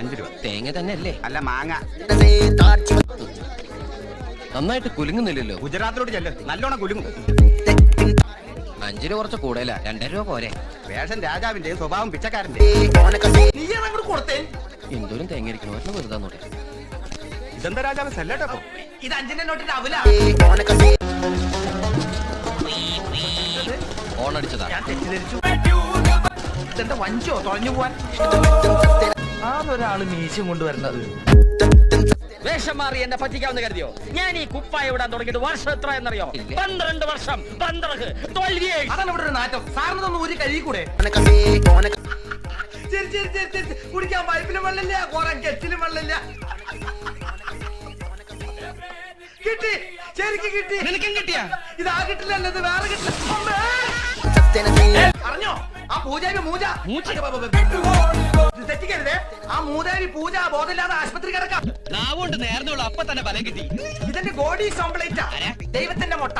അഞ്ചു രൂപ. തേങ്ങ തന്നെ അല്ലേ അല്ല മാങ്ങ നന്നായിട്ട് കുലുങ്ങുന്നില്ലല്ലോ. ഗുജറാത്തിലോട്ട് ചെല്ല്. നല്ലോണം കുലുങ്ങും. അഞ്ചു രൂപ കുറച്ച് കൂടുതലാ. രണ്ടര രൂപ പോരെ. വേഷം രാജാവിന്റെ സ്വഭാവം പിച്ചക്കാരന്റെ. നീ അങ്ങോട്ട് കൊടുത്തേ? എന്തോരം തേങ്ങ ഇരിക്കണോ ഒരെണ്ണം വെറുതെ നോട്ടെ ഇതെന്താ രാജാവ്? സെല്ലട്ടോ ഇത് അഞ്ചിന്റെ നോട്ടിന്റെ അവല. അടിച്ചതാ ഞാൻ തെറ്റിദ്ധരിച്ചു. ഇതെന്താ വഞ്ചോ തുഴഞ്ഞു പോവാൻ? അതൊരാൾ മീശം കൊണ്ടുവരുന്നത്. വേഷം മാറി എന്നെ പറ്റിക്കാവുന്ന കരുതിയോ? ഞാൻ ഈ കുപ്പായ ഇവിടെ തുടങ്ങിയിട്ട് വർഷം എത്ര എന്നറിയോ. പന്ത്രണ്ട് വർഷം. പന്ത്രണ്ട്. അതാണ് ഇവിടെ ഒരു നാറ്റം. സാറിന് തന്നു ഒരു ശരി ശരി കുടിക്കാൻ പൈപ്പിലും വെള്ളമില്ല കുറെ കെറ്റിലും വെള്ളമില്ല. കിട്ടി. ശരിക്കും കിട്ടി. നിനക്കും കിട്ടിയാ? ഇതാ കിട്ടില്ല അല്ലത് വേറെ കിട്ടില്ല. ആ പൂജാരി മൂജ. തെറ്റിക്കരുതേ. ആ മൂതാരി പൂജ ബോധമില്ലാതെ ആശുപത്രി കിടക്കാം. നേർന്നുള്ള. അപ്പൊ തന്നെ ബലം കിട്ടി. ഇതിന്റെ ബോഡി കംപ്ലീറ്റാ ദൈവത്തിന്റെ മുട്ട.